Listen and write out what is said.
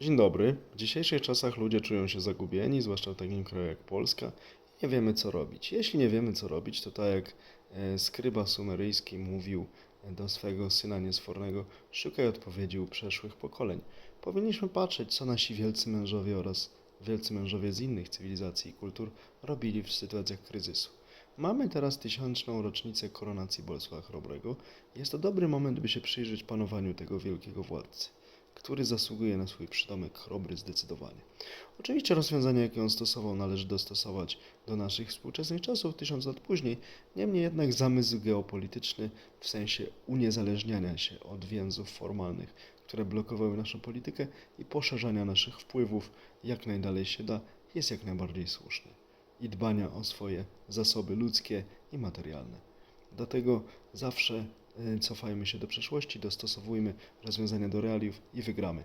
Dzień dobry. W dzisiejszych czasach ludzie czują się zagubieni, zwłaszcza w takim kraju jak Polska. Nie wiemy, co robić. Jeśli nie wiemy, co robić, to tak jak e, skryba sumeryjski mówił e, do swego syna niesfornego, szukaj odpowiedzi u przeszłych pokoleń. Powinniśmy patrzeć, co nasi wielcy mężowie oraz wielcy mężowie z innych cywilizacji i kultur robili w sytuacjach kryzysu. Mamy teraz tysiączną rocznicę koronacji Bolesława Chrobrego. Jest to dobry moment, by się przyjrzeć panowaniu tego wielkiego władcy który zasługuje na swój przydomek chrobry zdecydowanie. Oczywiście rozwiązania, jakie on stosował, należy dostosować do naszych współczesnych czasów, tysiąc lat później. Niemniej jednak zamysł geopolityczny w sensie uniezależniania się od więzów formalnych, które blokowały naszą politykę i poszerzania naszych wpływów jak najdalej się da, jest jak najbardziej słuszny. I dbania o swoje zasoby ludzkie i materialne. Dlatego zawsze cofajmy się do przeszłości, dostosowujmy rozwiązania do realiów i wygramy.